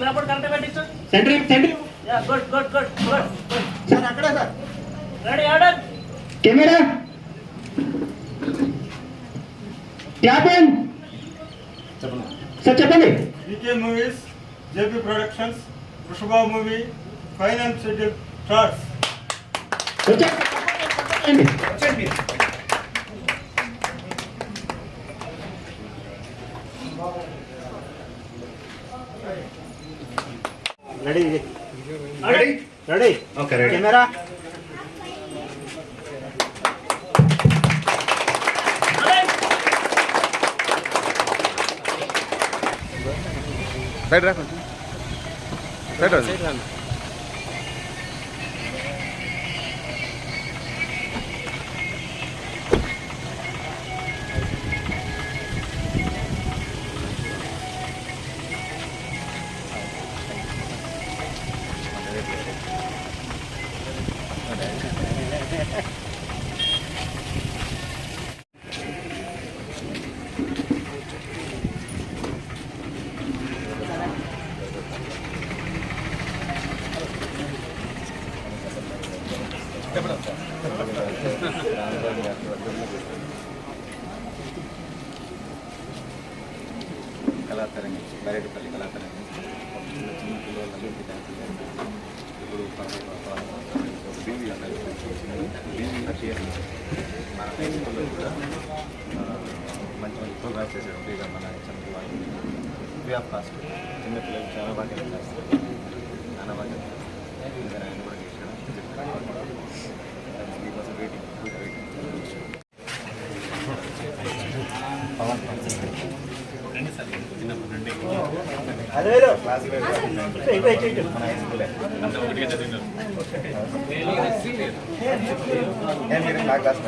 Clap correct పెట్టించు. Center center? Yeah good good good good sir అక్కడే sir. Ready order camera? Tap on? Sir చెప్పండి. VK movies JP productions Vrishabha movie finance schedule stars. వచ్చేయండి ready ready ready okay ready camera. Side రా కొంచెం. Side రా. కళాతరంగి బయటపల్లి కళాతరంగి చిన్న పిల్లలందరికీ పిల్లలందరూ ఇప్పుడు బీవీ బీవీ అక్షయ మన హై కూడా మంచి మంచి ప్రోగ్రామ్స్ చేశారు ఫ్రీగా మన చంద్ర వాళ్ళు ఫ్రీ ఆఫ్ కాస్ట్ చిన్నపిల్లలు చాలా బాగా చేస్తారు చాలా బాగా చేస్తారు. ఆయన కూడా చేశాడు మీకోసం వెయిటింగ్ వెయిటింగ్ క్లాస్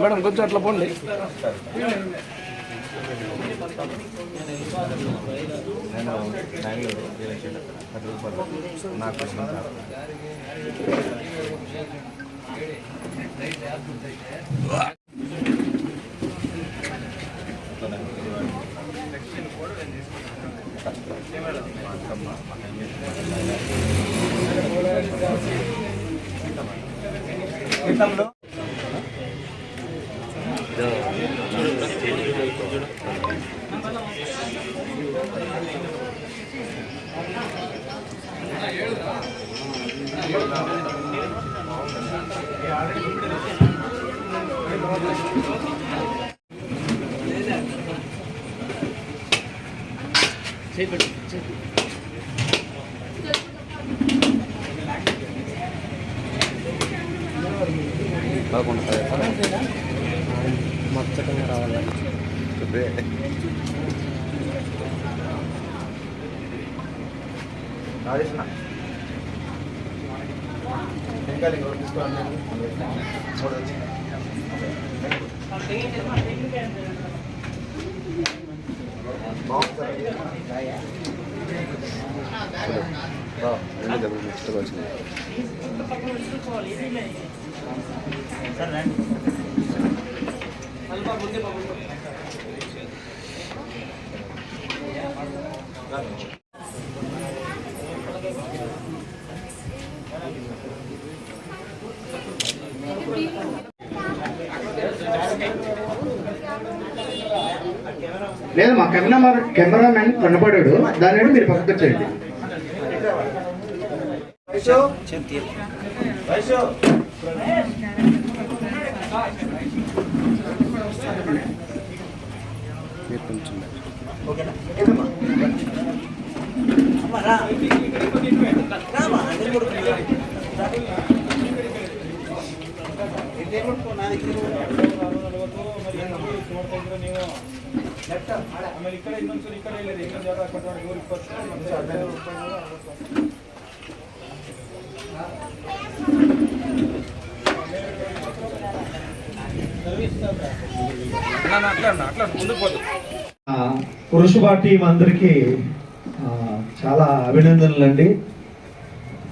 మేడం కొంచెం అట్లా పోండి. నేను బెంగళూరు నాకు రాజేష్ణ ఇంకా ఇంకోటి తీసుకోండి మూడు వచ్చి రెండు దెబ్బలు నెక్స్ట్ వచ్చింది లేదు మా కెమెరా కెమెరామెన్ కనపడాడు దాని నుండి మీరు పక్కకు వచ్చేయండి. వైశో వైశో ఓకేనా ఏదమ్మా అమ్మా రా రామా నేను కూడా ఇదే కొట్టుకో నా ಆಮೇಲೆ ಈ ಕಡೆ ಇನ್ನೊಂದ್ಸರಿ ಈ ಕಡೆ ಇಲ್ಲ ರೀ ಇನ್ನೊಂದು ಜಾಗ ಕಟ್ಟೋಣ ನೂರ ಇಪ್ಪತ್ತು అట్లా అట్లా ముందుకు పోదు ఆ, వృషభ టీం అందరికీ చాలా అభినందనలు అండి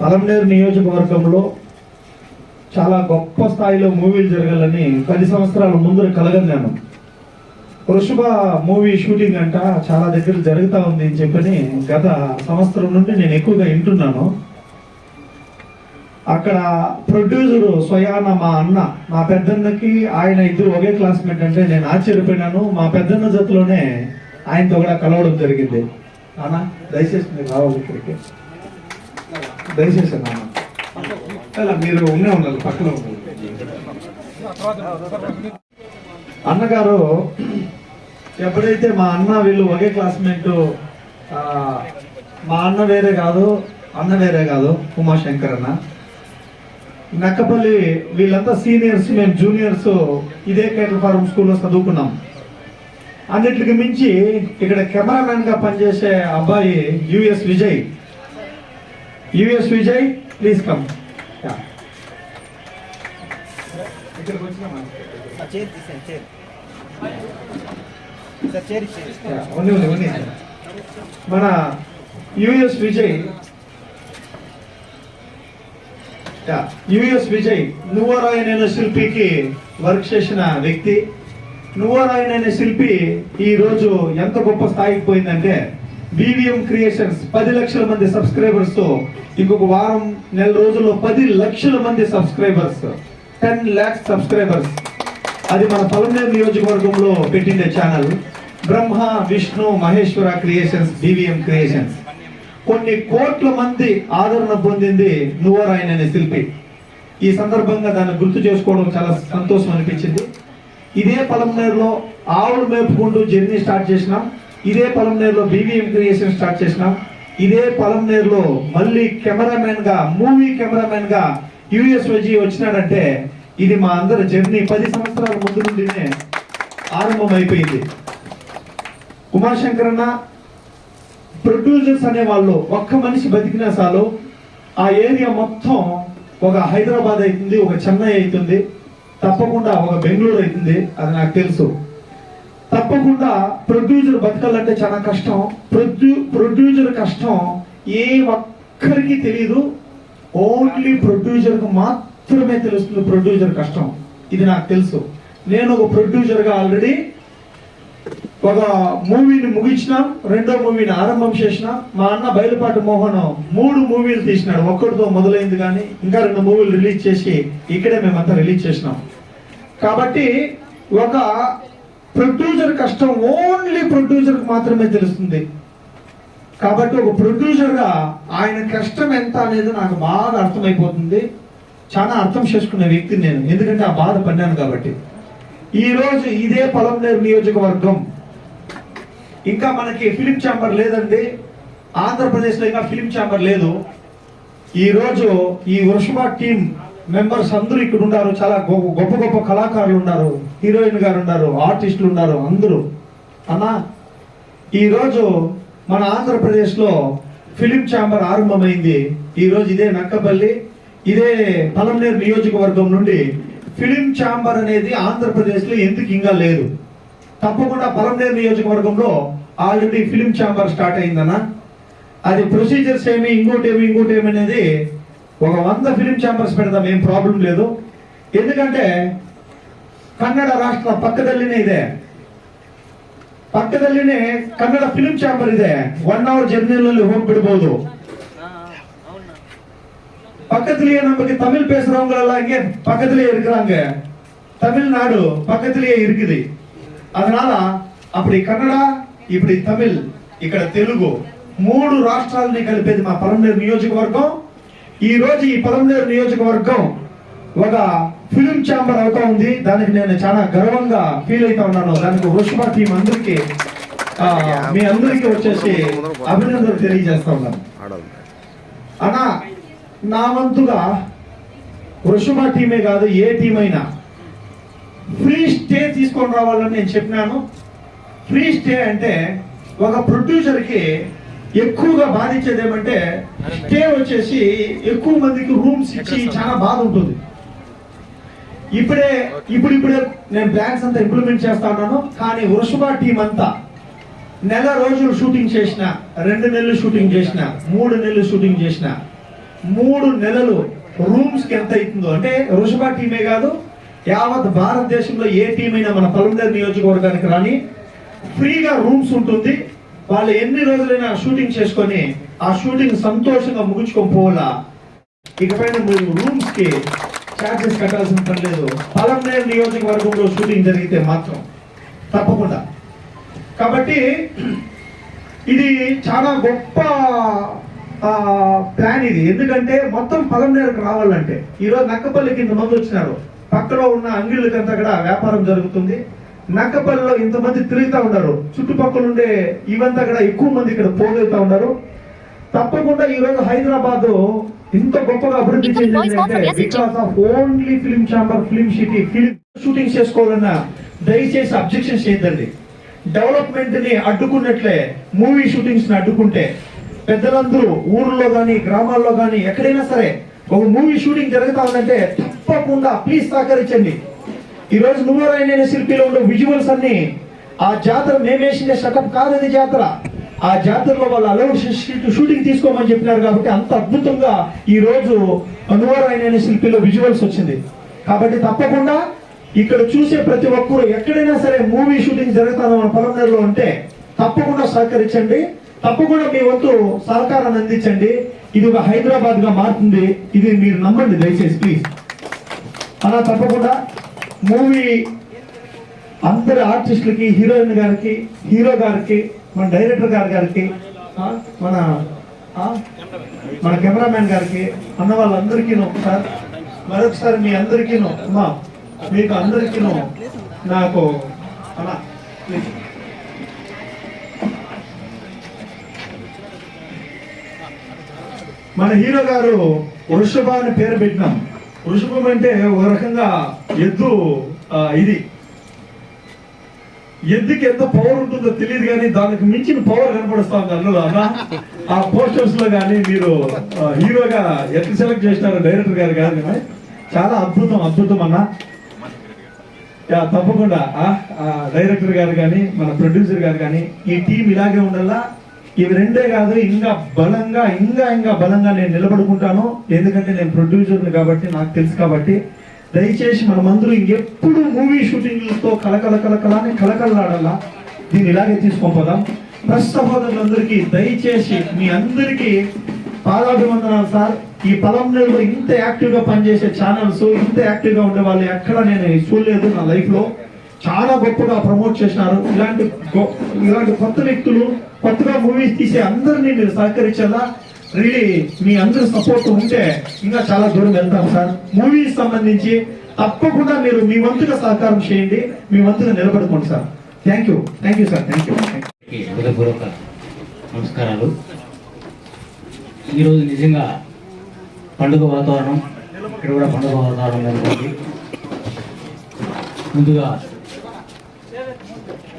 పలంనేరు నియోజకవర్గంలో చాలా గొప్ప స్థాయిలో మూవీలు జరగాలని పది సంవత్సరాల ముందు కలగన్నాను వృషభ మూవీ షూటింగ్ అంట చాలా దగ్గర జరుగుతూ ఉంది అని చెప్పని గత సంవత్సరం నుండి నేను ఎక్కువగా వింటున్నాను. అక్కడ ప్రొడ్యూసర్ స్వయాన మా అన్న మా పెద్దన్నకి ఆయన ఇద్దరు ఒకే క్లాస్మేట్ అంటే నేను ఆశ్చర్యపోయినాను. మా పెద్దన్న జతలోనే ఆయనతో కూడా కలవడం జరిగింది. అన్న దయచేసి మీరు రావాలి ఇక్కడికి. దయచేసి అన్న అలా మీరు ఉన్నే ఉండాలి పక్కన ఉండాలి. అన్నగారు ఎప్పుడైతే మా అన్న వీళ్ళు ఒకే క్లాస్మేట్ మా అన్న వేరే కాదు అన్న వేరే కాదు ఉమాశంకర్ అన్న. నక్కపల్లి వీళ్ళంతా సీనియర్స్ మేము జూనియర్స్ ఇదే కేటల్ ఫార్మ్ స్కూల్లో చదువుకున్నాం. అన్నిటికి మించి ఇక్కడ కెమెరామెన్గా పనిచేసే అబ్బాయి US Vijay. US Vijay please come ఇక్కడికి వచ్చినామా? మన US Vijay. Yeah, US Vijay నువ్వరాయనైన శిల్పికి వర్క్ చేసిన వ్యక్తి. నువ్వరాయనైన శిల్పి ఈ రోజు ఎంత గొప్ప స్థాయికి పోయిందంటే బీవీఎం క్రియేషన్స్ పది లక్షల మంది సబ్స్క్రైబర్స్తో ఇంకొక వారం నెల రోజుల్లో పది లక్షల మంది సబ్స్క్రైబర్స్ టెన్ ల్యాక్స్ సబ్స్క్రైబర్స్ అది మన పలమనేరు నియోజకవర్గంలో పెట్టిండే channel Brahma Vishnu Maheshwara creations BVM creations కొన్ని కోట్ల మంది ఆదరణ పొందింది నువ్వరాయన్ అనే శిల్పి. ఈ సందర్భంగా దాన్ని గుర్తు చేసుకోవడం చాలా సంతోషం అనిపించింది. ఇదే పలంనేరులో ఆవులు మేపుకుంటూ జర్నీ స్టార్ట్ చేసినాం. ఇదే పలంనేరులో బీవీఎం క్రియేషన్ స్టార్ట్ చేసినాం. ఇదే పలంనేరులో మళ్ళీ కెమెరామెన్గా మూవీ కెమెరామెన్గా యుఎస్ వచ్చినాడంటే ఇది మా అందరి జర్నీ. పది సంవత్సరాల ముందు నుండినే ఆరంభం అయిపోయింది శంకరన్న ప్రొడ్యూసర్స్ అనే వాళ్ళు ఒక్క మనిషి బతికినా చాలు. ఆ ఏరియా మొత్తం ఒక హైదరాబాద్ అవుతుంది ఒక చెన్నై అవుతుంది. తప్పకుండా ఒక బెంగళూరు అవుతుంది అది నాకు తెలుసు. తప్పకుండా ప్రొడ్యూసర్ బతకాలంటే చాలా కష్టం. ప్రొడ్యూ ప్రొడ్యూసర్ కష్టం ఏ ఒక్కరికి తెలియదు ఓన్లీ ప్రొడ్యూసర్కు మాత్రమే తెలుస్తుంది ప్రొడ్యూసర్ కష్టం. ఇది నాకు తెలుసు. నేను ఒక ప్రొడ్యూసర్గా ఆల్రెడీ ఒక మూవీని ముగించినాం రెండో మూవీని ఆరంభం చేసిన మా అన్న బయలుపాటి మోహన్ మూడు మూవీలు తీసినాడు. ఒక్కటితో మొదలైంది కానీ ఇంకా రెండు మూవీలు రిలీజ్ చేసి ఇక్కడే మేమంతా రిలీజ్ చేసినాం. కాబట్టి ఒక ప్రొడ్యూసర్ కష్టం ఓన్లీ ప్రొడ్యూసర్కి మాత్రమే తెలుస్తుంది. కాబట్టి ఒక ప్రొడ్యూసర్గా ఆయన కష్టం ఎంత అనేది నాకు బాగా అర్థమైపోతుంది. చాలా అర్థం చేసుకునే వ్యక్తిని నేను ఎందుకంటే ఆ బాధ పడినాను కాబట్టి. ఈరోజు ఇదే ఇదే పొలంనేరు నియోజకవర్గం ఇంకా మనకి ఫిలిం ఛాంబర్ లేదండి. ఆంధ్రప్రదేశ్లో ఇంకా ఫిలిం ఛాంబర్ లేదు. ఈ రోజు ఈ వృషభ టీం మెంబర్స్ అందరూ ఇక్కడ ఉన్నారు. చాలా గొప్ప గొప్ప గొప్ప కళాకారులు ఉన్నారు. హీరోయిన్ గారు ఉన్నారు ఆర్టిస్టులు ఉన్నారు అందరూ. అన్నా ఈ రోజు మన ఆంధ్రప్రదేశ్లో ఫిలిం ఛాంబర్ ఆరంభమైంది. ఈ రోజు ఇదే నక్కపల్లి ఇదే పలంనేరు నియోజకవర్గం నుండి ఫిలిం ఛాంబర్ అనేది ఆంధ్రప్రదేశ్లో ఎందుకు ఇంకా లేదు? తప్పకుండా పలంనేరు నియోజకవర్గంలో ఆల్రెడీ ఫిలిం ఛాంబర్ స్టార్ట్ అయిందనా అది ప్రొసీజర్స్ ఏమి ఇంకోటి ఇంకోటేమి ఇంకోటేమి అనేది ఒక వంద ఫిలిం ఛాంబర్స్ పెడదాం ఏం ప్రాబ్లం లేదు. ఎందుకంటే కన్నడ రాష్ట్ర పక్కదల్లినే ఇదే. పక్కదల్లినే కన్నడ ఫిలిం ఛాంబర్ ఇదే. వన్ అవర్ జర్నీ హోమ్ పెడబోదు. పక్కదిలియే నమ్మకి తమిళ్ పేసరవంగ అలాగే ఇరుకురాంగ. తమిళనాడు పక్కదిలియే ఇరుకుది. అదనాల అప్పుడు ఈ కన్నడ ఇప్పుడు తమిళ్ ఇక్కడ తెలుగు మూడు రాష్ట్రాలని కలిపేది మా పలంనేరు నియోజకవర్గం. ఈ రోజు ఈ పలంనేరు నియోజకవర్గం ఒక ఫిలిం ఛాంబర్ అవుతా ఉంది. దానికి నేను చాలా గర్వంగా ఫీల్ అవుతా ఉన్నాను. దానికి వృషభ టీం అందరికి మీ అందరికీ వచ్చేసి అభినందనలు తెలియజేస్తా ఉన్నాను. అనా నా వంతుగా వృషభ టీమే కాదు ఏ టీం అయినా ఫ్రీ స్టే తీసుకొని రావాలని నేను చెప్పినాను. ఫ్రీ స్టే అంటే ఒక ప్రొడ్యూసర్కి ఎక్కువగా బాధించేది ఏమంటే స్టే వచ్చేసి ఎక్కువ మందికి రూమ్స్ ఇచ్చి చాలా బాధ ఉంటుంది ఇప్పుడే ఇప్పుడు ఇప్పుడే నేను ప్లాన్స్ అంతా ఇంప్లిమెంట్ చేస్తా ఉన్నాను. కానీ వృషభ టీం అంతా నెల రోజులు షూటింగ్ చేసిన రెండు నెలలు షూటింగ్ చేసిన మూడు నెలలు షూటింగ్ చేసిన మూడు నెలలు రూమ్స్కి ఎంత అవుతుందో. అంటే వృషభ టీమే కాదు యావత్ భారతదేశంలో ఏ టీం అయినా మన పలంనేరు నియోజకవర్గానికి రాని ఫ్రీగా రూమ్స్ ఉంటుంది. వాళ్ళు ఎన్ని రోజులైనా షూటింగ్ చేసుకొని ఆ షూటింగ్ సంతోషంగా ముగించుకొని పోవాలా? ఇకపైన మీరు రూమ్స్కి ఛార్జెస్ కట్టాల్సిన పని లేదు. పలంనేరు నియోజకవర్గంలో షూటింగ్ జరిగితే మాత్రం తప్పకుండా. కాబట్టి ఇది చాలా గొప్ప ప్లాన్ ఇది. ఎందుకంటే మొత్తం పలంనేరుకు రావాలంటే ఈరోజు నక్కపల్లికి ఇంతమంది వచ్చినారు. పక్కలో ఉన్న అంగిళ్ళకంతా కూడా వ్యాపారం జరుగుతుంది. నక్కపల్లిలో ఇంతమంది తిరుగుతూ ఉన్నారు. చుట్టుపక్కల ఉండే ఇవంతా కూడా ఎక్కువ మంది ఇక్కడ పోగలుగుతా ఉన్నారు. తప్పకుండా ఈ రోజు హైదరాబాద్ ఇంత గొప్పగా అభివృద్ధి చెందిందంటే because of only film chamber film city film shooting చేసుకోవాలన్నా దయచేసి అబ్జెక్షన్ చేయదండి డెవలప్మెంట్ని అడ్డుకున్నట్లే మూవీ షూటింగ్స్ని అడ్డుకుంటే పెద్దలందరూ ఊర్లో గాని గ్రామాల్లో గాని ఎక్కడైనా సరే ఒక మూవీ షూటింగ్ జరుగుతా ఉందంటే తప్పకుండా ప్లీజ్ సహకరించండి. ఈ రోజు నేను శిల్పిలో ఉండే విజువల్స్ అన్ని ఆ జాతర మేమేసిన శకం కాదది జాతర. ఆ జాతరలో వాళ్ళు అలౌడ్ షూటింగ్ తీసుకోమని చెప్పినారు కాబట్టి అంత అద్భుతంగా ఈ రోజు అనువరైన శిల్పిలో విజువల్స్ వచ్చింది. కాబట్టి తప్పకుండా ఇక్కడ చూసే ప్రతి ఒక్కరు ఎక్కడైనా సరే మూవీ షూటింగ్ జరుగుతాను మన పొలంలో ఉంటే తప్పకుండా సహకరించండి. తప్పకుండా మీ వంతు సహకారాన్ని అందించండి. ఇది ఒక హైదరాబాద్గా మారుతుంది. ఇది మీరు నమ్మండి దయచేసి ప్లీజ్ అలా తప్పకుండా మూవీ అందరి ఆర్టిస్టులకి హీరోయిన్ గారికి హీరో గారికి మన డైరెక్టర్ గారి గారికి మన మన కెమెరామ్యాన్ గారికి అన్న వాళ్ళందరికీ ఒకసారి మరొకసారి మీ అందరికీను అమ్మా మీకు అందరికీ నాకు అలా మన హీరో గారు వృషభ అని పేరు పెట్టినాం. వృషభం అంటే ఒక రకంగా ఎద్దు ఇది. ఎద్దుకి ఎంత పవర్ ఉంటుందో తెలియదు కానీ దానికి మించిన పవర్ కనపడుస్తా ఉంది అందులో అన్న ఆ పోస్టర్స్లో కానీ మీరు హీరోగా ఎంత సెలెక్ట్ చేసినారు డైరెక్టర్ గారు కాదు కానీ చాలా అద్భుతం అద్భుతం అన్న. తప్పకుండా. ఆ, డైరెక్టర్ గారు కానీ మన ప్రొడ్యూసర్ గారు కానీ ఈ టీం ఇలాగే ఉండాలా? ఇవి రెండే కాదు ఇంకా బలంగా ఇంకా ఇంకా బలంగా నేను నిలబడుకుంటాను. ఎందుకంటే నేను ప్రొడ్యూసర్ని కాబట్టి నాకు తెలుసు కాబట్టి. దయచేసి మనమందరూ ఎప్పుడు మూవీ షూటింగ్లతో కలకల కలకలని కలకలలాడాలా దీన్ని ఇలాగే తీసుకొని పోదాం. దయచేసి మీ అందరికీ పాదాభివందనాలు సార్. ఈ పొలంలో ఇంత యాక్టివ్గా పనిచేసే ఛానల్స్ ఇంత యాక్టివ్గా ఉండే వాళ్ళు ఎక్కడ నేను చూడలేదు నా లైఫ్లో. చాలా గొప్పగా ప్రమోట్ చేసినారు. ఇలాంటి ఇలాంటి కొత్త వ్యక్తులు కొత్తగా మూవీస్ తీసే అందరినీ మీరు సహకరించాలా రియలీ మీ అందరి సపోర్ట్ ఉంటే ఇంకా చాలా దూరం వెళ్తాం సార్. మూవీస్ సంబంధించి తప్పకుండా మీరు మీ వంతుగా సహకారం చేయండి. మీ వంతుగా నిలబడుకోండి sir. Thank you thank you sir thank you హృదయపూర్వక నమస్కారాలు. ఈరోజు నిజంగా పండుగ వాతావరణం ఇక్కడ కూడా పండుగ వాతావరణం జరుగుతుంది. ముందుగా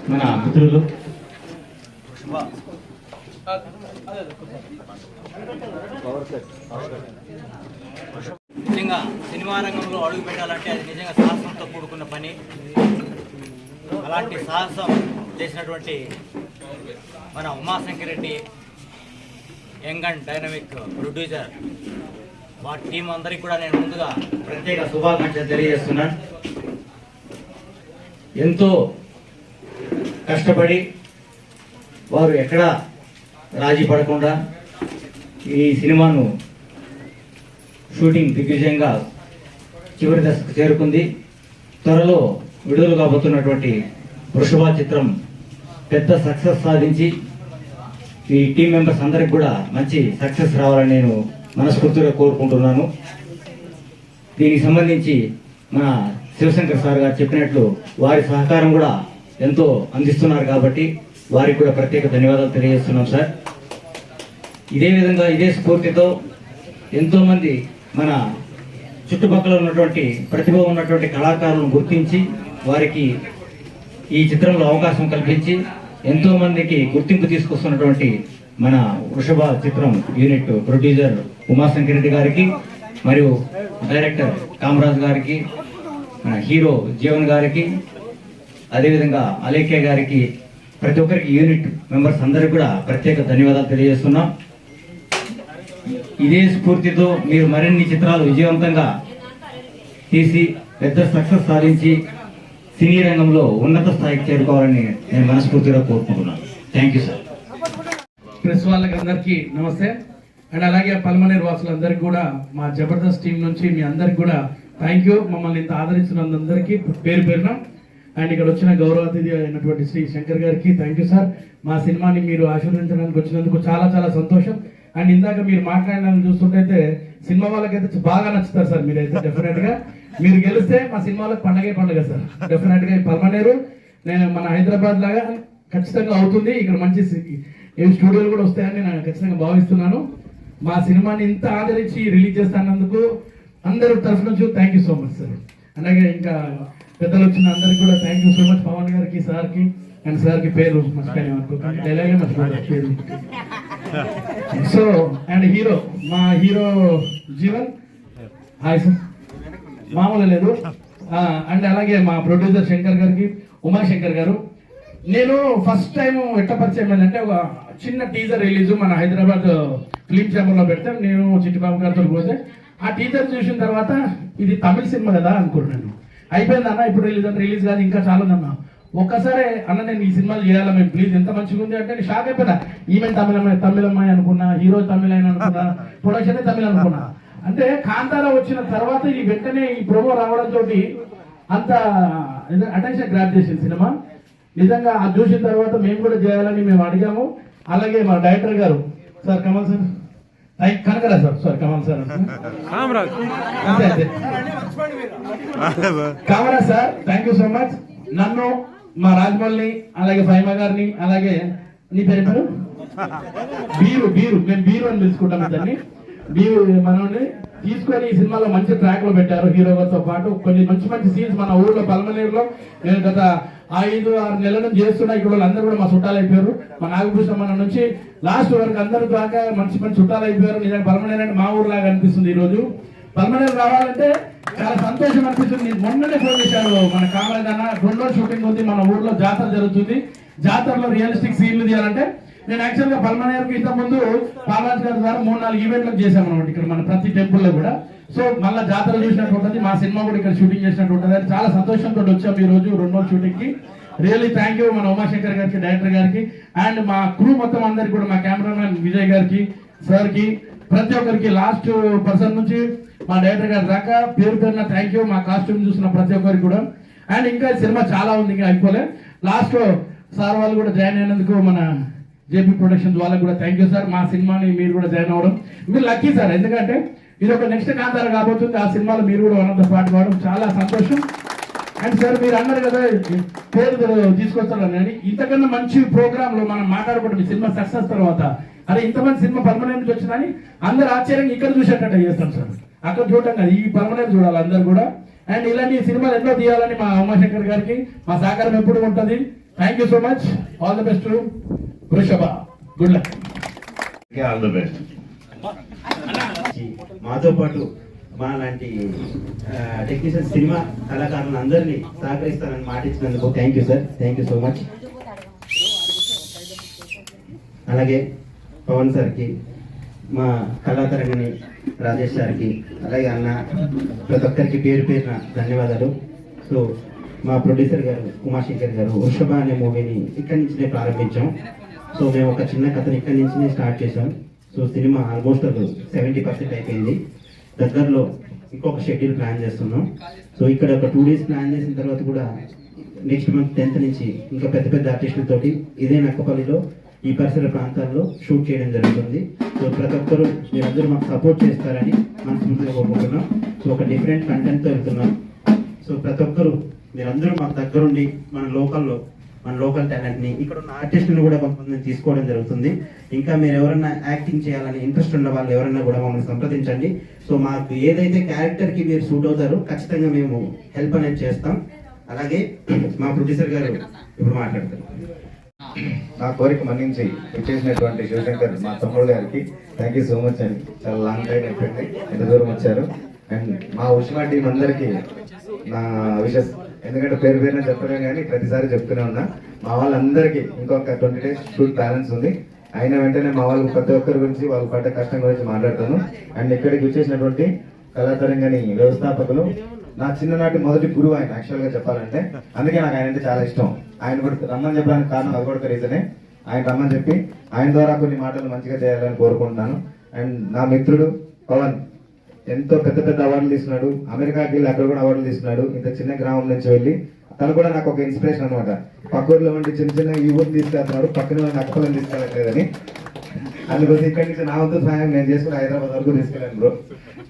మన మిత్రులు. నిజంగా సినిమా రంగంలో అడుగు పెట్టాలంటే అది నిజంగా సాహసంతో కూడుకున్న పని. అలాంటి సాహసం చేసినటువంటి మన Umashankar Reddy young and dynamic producer. మా టీం అందరికీ కూడా నేను ముందుగా ప్రత్యేక శుభాకాంక్షలు తెలియజేస్తున్నాను. ఎంతో కష్టపడి వారు ఎక్కడ రాజీ పడకుండా ఈ సినిమాను షూటింగ్ దిగ్విజయంగా చివరి దశకు చేరుకుంది. త్వరలో విడుదల కాబోతున్నటువంటి వృషభ చిత్రం పెద్ద సక్సెస్ సాధించి ఈ టీం మెంబర్స్ అందరికి కూడా మంచి సక్సెస్ రావాలని నేను మనస్ఫూర్తిగా కోరుకుంటున్నాను. దీనికి సంబంధించి మన శివశంకర్ సార్ గారు చెప్పినట్లు వారి సహకారం కూడా ఎంతో అందిస్తున్నారు కాబట్టి వారికి కూడా ప్రత్యేక ధన్యవాదాలు తెలియజేస్తున్నాం సార్. ఇదే విధంగా ఇదే స్ఫూర్తితో ఎంతోమంది మన చుట్టుపక్కల ఉన్నటువంటి ప్రతిభ ఉన్నటువంటి కళాకారులను గుర్తించి వారికి ఈ చిత్రంలో అవకాశం కల్పించి ఎంతోమందికి గుర్తింపు తీసుకొస్తున్నటువంటి మన వృషభ చిత్రం యూనిట్ ప్రొడ్యూసర్ ఉమాశంకర్ రెడ్డి గారికి మరియు డైరెక్టర్ కామరాజ్ గారికి మన హీరో జీవన్ గారికి అదేవిధంగా అలేఖ్య గారికి ప్రతి ఒక్కరికి యూనిట్ మెంబర్స్ అందరికీ కూడా ప్రత్యేక ధన్యవాదాలు తెలియజేస్తున్నాం. ఇదే స్ఫూర్తితో మీరు మరిన్ని చిత్రాలు విజయవంతంగా తీసి పెద్ద సక్సెస్ సాధించి సినీ రంగంలో ఉన్నత స్థాయికి చేరుకోవాలని నేను మనస్ఫూర్తిగా కోరుకుంటున్నాను. థ్యాంక్ యూ సార్ ప్రెస్ వాళ్ళకి అందరికీ నమస్తే. అండ్ అలాగే పల్మనేరు వాసులందరికీ కూడా మా జబర్దస్త్ టీం నుంచి మీ అందరికి కూడా థ్యాంక్ యూ మమ్మల్ని ఇంత ఆదరించినందరికీ పేరు పేరున అండ్ ఇక్కడ వచ్చిన గౌరవ అతిథి అయినటువంటి శ్రీ శంకర్ గారికి థ్యాంక్ యూ సార్ మా సినిమాని మీరు ఆశీర్వదించడానికి వచ్చినందుకు చాలా చాలా సంతోషం. అండ్ ఇందాక మీరు మాట్లాడిన చూస్తుంటే సినిమా వాళ్ళకైతే బాగా నచ్చుతారు సార్ మీరైతే డెఫినెట్గా. మీరు గెలిస్తే మా సినిమాలకు పండగే పండగ సార్ డెఫినెట్గా పల్మనేరు నేను మన హైదరాబాద్ లాగా ఖచ్చితంగా అవుతుంది. ఇక్కడ మంచి స్టూడియోలు కూడా వస్తాయని నేను ఖచ్చితంగా భావిస్తున్నాను. మా సినిమాని ఇంత ఆదరించి రిలీజ్ చేస్తానందుకు అందరి తరఫు నుంచి thank you so much sir అలాగే ఇంకా పెద్దలు వచ్చిన అందరికి కూడా thank you so much Pavan గారికి సార్కి అండ్ సార్కి పేరు మర్చిపోయాను అనుకోకండి డైలాగే మర్చిపోయాను. పేరు సో అండ్ హీరో మా హీరో జీవన్. హాయ్ సార్ మామూలు లేదు. అండ్ అలాగే మా ప్రొడ్యూసర్ శంకర్ గారికి ఉమాశంకర్ గారు. నేను ఫస్ట్ టైం ఎట్ట పరిచయం ఏంటంటే ఒక చిన్న టీజర్ రిలీజ్ మన హైదరాబాద్ ఫిలిం ఛాంబర్లో పెడితే. నేను చిట్టిబాబు గారితో పోతే ఆ టీజర్ చూసిన తర్వాత ఇది తమిళ సినిమా కదా అనుకుంటున్నాను అయిపోయింది అన్న ఇప్పుడు రిలీజ్ అంటే రిలీజ్ కాదు ఇంకా చాలా అన్న. ఒక్కసారి అన్న నేను ఈ సినిమాలు చేయాలా? మేము ప్లీజ్ ఎంత మంచిగా ఉంది అంటే నేను షాక్ అయిపోయినా. ఈమె తమిళమ్మాయి తమిళమ్మాయి అనుకున్నా హీరో తమిళ అయిన అనుకున్నా ప్రొడక్షన్ తమిళ అనుకున్నా. అంటే కాంతారా వచ్చిన తర్వాత ఈ వెంటనే ఈ ప్రోమో రావడంతో అంత అటెన్షన్ గ్రాప్ చేసింది సినిమా. నిజంగా అది చూసిన తర్వాత మేము కూడా చేయాలని మేము అడిగాము. అలాగే మా డైరెక్టర్ గారు సార్ కమల్ సార్ థ్యాంక్ కనకరా సార్ సార్ కమల్ సార్ అంతే అంతే. కామరా sir thank you so much నన్ను మా రాజమౌళిని అలాగే ఫైమా గారిని అలాగే నీ పేరు పేరు? Beer beer. మేము బీరు అని పిలుచుకుంటాం ఇతన్ని బీరు మనల్ని తీసుకొని ఈ సినిమాలో మంచి ట్రాక్లో పెట్టారు హీరో గారితో పాటు. కొన్ని మంచి మంచి సీన్స్ మన ఊర్లో పల్మనేరులో. నేను గత ఐదు ఆరు నెలల నుంచి చేస్తున్నా ఇక్కడ వాళ్ళందరూ కూడా మా చుట్టాలు అయిపోయారు. మా నాగభూషణ మన నుంచి లాస్ట్ వరకు అందరూ దాకా మంచి మంచి చుట్టాలు అయిపోయారు. నిజంగా పర్మనెంట్ అంటే మా ఊర్లాగా అనిపిస్తుంది ఈరోజు. పర్మనెంట్ రావాలంటే చాలా సంతోషం అనిపిస్తుంది. మొన్ననే ఫోన్ చేశారు మన కామరాజన్న రెండో షూటింగ్ ఉంది మన ఊర్లో జాతర జరుగుతుంది. జాతరలో రియలిస్టిక్ సీన్లు తీయాలంటే నేను యాక్చువల్గా గా ఇంత ముందు పాలరాజ్ గారి ద్వారా మూడు నాలుగు ఈవెంట్లు చేశాం అనమాట ఇక్కడ మన ప్రతి టెంపుల్లో కూడా. సో మళ్ళీ జాతర చూసినట్టు ఉంటుంది. మా సినిమా కూడా ఇక్కడ షూటింగ్ చేసినట్టు ఉంటుంది. అని చాలా సంతోషంతో వచ్చాం ఈ రోజు రెండు షూటింగ్కి రియల్లీ థ్యాంక్ యూ మన ఉమాశంకర్ గారికి డైరెక్టర్ గారికి. అండ్ మా క్రూ మొత్తం అందరికి కూడా మా కెమెరామెన్ విజయ్ గారికి సార్కి ప్రతి ఒక్కరికి లాస్ట్ పర్సన్ నుంచి మా డైరెక్టర్ గారి దాకా పేరు పేరున థ్యాంక్ యూ మా కాస్ట్యూమ్ చూసిన ప్రతి ఒక్కరికి కూడా. అండ్ ఇంకా సినిమా చాలా ఉంది ఇంకా అయిపోలే. లాస్ట్ సార్ వాళ్ళు కూడా జాయిన్ అయినందుకు మన జేపీ ప్రొడక్షన్స్ వాళ్ళకి కూడా థ్యాంక్ యూ సార్ మా సినిమాని మీరు కూడా జాయిన్ అవ్వడం. మీరు లక్కీ సార్ ఎందుకంటే ఇది ఒక నెక్స్ట్ కాంతార కాబోతుంది. ఆ సినిమాలో మీరు కూడా వన్ ఆఫ్ ద పార్ట్ కావడం చాలా సంతోషం. అండ్ సార్ మీరు అన్నారు కదా పేరు తీసుకొస్తారని ఇంతకన్నా మంచి ప్రోగ్రామ్లో మనం మాట్లాడుకుంటాం సినిమా సక్సెస్ తర్వాత. అరే ఇంతమంది సినిమా పర్మనెంట్ వచ్చిందని అందరు ఆశ్చర్యంగా ఇక్కడ చూసేటట్టు చేస్తాం సార్. అక్కడ చూడటం కాదు ఈ పర్మనెంట్ చూడాలి అందరు కూడా. అండ్ ఇలాంటి సినిమాలు ఎన్నో తీయాలని మా ఉమాశంకర్ గారికి మా సహకారం ఎప్పుడు ఉంటుంది. Thank you so much all the best Vrishabha good luck all the best మాతో పాటు మా లాంటి టెక్నీషియన్ సినిమా కళాకారులను అందరినీ సహకరిస్తానని మాట ఇచ్చినందుకు thank you sir thank you so much అలాగే పవన్ సార్కి మా కళాతరంగని రాజేష్ సార్కి అలాగే అన్న ప్రతి ఒక్కరికి పేరు పేరున ధన్యవాదాలు. సో మా ప్రొడ్యూసర్ గారు ఉమాశంకర్ గారు వృషభ అనే మూవీని ఇక్కడి నుంచినే ప్రారంభించాం. సో మేము ఒక చిన్న కథని ఇక్కడి నుంచినే స్టార్ట్ చేసాం so cinema almost seventy percent అయిపోయింది. దగ్గరలో ఇంకొక షెడ్యూల్ ప్లాన్ చేస్తున్నాం. సో ఇక్కడ ఒక టూ డేస్ ప్లాన్ చేసిన తర్వాత కూడా నెక్స్ట్ మంత్ టెన్త్ నుంచి ఇంకా పెద్ద పెద్ద ఆర్టిస్టులతోటి ఇదే నక్కపల్లిలో ఈ పరిసర ప్రాంతాల్లో షూట్ చేయడం జరుగుతుంది. సో ప్రతి ఒక్కరు మీరందరూ మాకు సపోర్ట్ చేస్తారని మనస్ఫూర్తిగా కోరుకుంటున్నాం. సో ఒక డిఫరెంట్ కంటెంట్తో వెళ్తున్నాం. సో ప్రతి ఒక్కరు మీరందరూ మాకు దగ్గరుండి మన లోకల్లో మన లోకల్ టాలెంట్ని ఇక్కడ ఉన్న ఆర్టిస్టులను కూడా కొంతమందిని తీసుకోవడం జరుగుతుంది. ఇంకా మీరు ఎవరైనా యాక్టింగ్ చేయాలని ఇంట్రెస్ట్ ఉన్న వాళ్ళు ఎవరైనా కూడా మమ్మల్ని సంప్రదించండి. సో మాకు ఏదైతే క్యారెక్టర్కి మీరు సూట్ అవుతారో ఖచ్చితంగా మేము హెల్ప్ అనేది చేస్తాం. అలాగే మా ప్రొడ్యూసర్ గారు ఇప్పుడు మాట్లాడతారు. నా కోరిక మన్నించి వచ్చేసినటువంటి శివశంకర్ మా తమ్ముడు గారికి థ్యాంక్ యూ సో మచ్ అండి. చాలా లాంగ్ టైం అయిపోయింది. ఎంత దూరం వచ్చారు. అండ్ మా ఉష్మా టీం అందరికీ నా విషెస్ ఎందుకంటే పేరు పేరున చెప్పలేం కానీ ప్రతిసారి చెప్తూనే ఉన్నా. మా వాళ్ళందరికీ ఇంకొక ట్వంటీ డేస్ షూట్ బ్యాలెన్స్ ఉంది. అయిన వెంటనే మా వాళ్ళు ప్రతి ఒక్కరి గురించి వాళ్ళు పడ్డ కష్టం గురించి మాట్లాడతాను. అండ్ ఇక్కడికి వచ్చేసినటువంటి కళాతరంగాని వ్యవస్థాపకులు. నా చిన్ననాటి మొదటి గురువు ఆయన యాక్చువల్గా చెప్పాలంటే. అందుకే నాకు ఆయన అంటే చాలా ఇష్టం. ఆయన కూడా రమ్మని చెప్పడానికి కారణం అది కూడా రీజనే ఆయన రమ్మని చెప్పి ఆయన ద్వారా కొన్ని మాటలు మంచిగా చేయాలని కోరుకుంటున్నాను. అండ్ నా మిత్రుడు పవన్. ఎంతో పెద్ద పెద్ద అవార్డులు తీసుకున్నాడు అమెరికాకి వెళ్ళి అక్కడ కూడా అవార్డులు తీసుకున్నాడు ఇంత చిన్న గ్రామం నుంచి వెళ్ళి తను కూడా నాకు ఒక ఇన్స్పిరేషన్ అనమాట పక్కూర్లో ఉండి చిన్న చిన్న ఈ ఊరు తీసుకెళ్తున్నాడు. పక్కన ఉన్న అక్కలను తీసుకెళ్ళట్లేదని. అందుకోసం ఇక్కడి నుంచి నా వంతు సహాయం నేను చేసుకుని హైదరాబాద్ వరకు తీసుకెళ్ళాను bro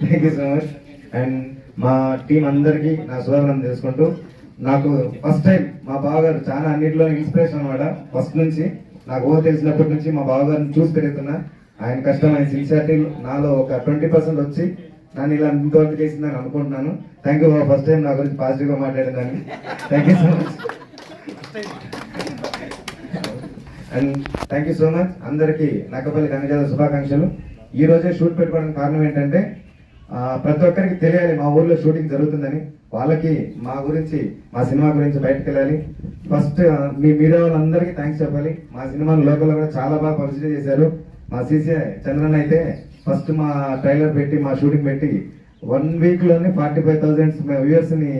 thank you so much and మా టీం అందరికీ నా శుభాకాంక్షలు తెలుసుకుంటూ నాకు ఫస్ట్ టైం మా బావగారు చాలా అన్నింటిలో ఇన్స్పిరేషన్ అనమాట ఫస్ట్ నుంచి నాకు ఊహ తెలిసినప్పటి నుంచి మా బావగారిని చూసి పెరుగుతున్నా ఆయన కష్టం ఆయన సిన్సియారిటీ నాలో ఒక ట్వంటీ పర్సెంట్ వచ్చి నన్ను ఇలా ఇంతవరకు చేసిందని అనుకుంటున్నాను. థ్యాంక్ యూ ఫస్ట్ టైం నా గురించి పాజిటివ్గా మాట్లాడేదాన్ని. Thank you so much and thank you so much అందరికీ నక్కపల్లి కనజాల శుభాకాంక్షలు. ఈ రోజే షూట్ పెట్టుకోవడానికి కారణం ఏంటంటే ప్రతి ఒక్కరికి తెలియాలి మా ఊర్లో షూటింగ్ జరుగుతుందని. వాళ్ళకి మా గురించి మా సినిమా గురించి బయటకు వెళ్ళాలి ఫస్ట్ మీ మీడియా వాళ్ళందరికీ థ్యాంక్స్ చెప్పాలి. మా సినిమాను లోకల్లో కూడా చాలా బాగా పబ్లిసిటీ చేశారు. మా సీసీఐ చంద్రన్ అయితే ఫస్ట్ మా ట్రైలర్ పెట్టి మా షూటింగ్ పెట్టి వన్ వీక్లోనే ఫార్టీ ఫైవ్ థౌసండ్ వ్యూవర్స్ని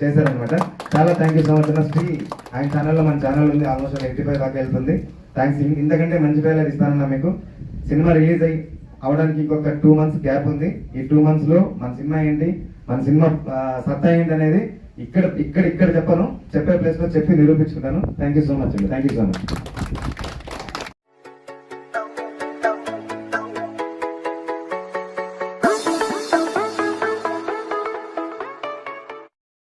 చేశారనమాట చాలా థ్యాంక్ యూ సో మచ్ అన్న. శ్రీ ఆయన ఛానల్లో మన ఛానల్ ఉంది ఆల్మోస్ట్ ఎయిటీ ఫైవ్ దాకా వెళ్తుంది. థ్యాంక్స్ ఇంతకంటే మంచి ట్రైలర్ ఇస్తానన్నా మీకు. సినిమా రిలీజ్ అయ్యి అవడానికి ఇంకొక టూ మంత్స్ గ్యాప్ ఉంది. ఈ టూ మంత్స్లో మన సినిమా ఏంటి మన సినిమా సత్తా ఏంటి అనేది ఇక్కడ ఇక్కడ ఇక్కడ చెప్పను. చెప్పే ప్లేస్లో చెప్పి నిరూపించుకుంటాను. థ్యాంక్ యూ సో మచ్ అండి. Thank you so much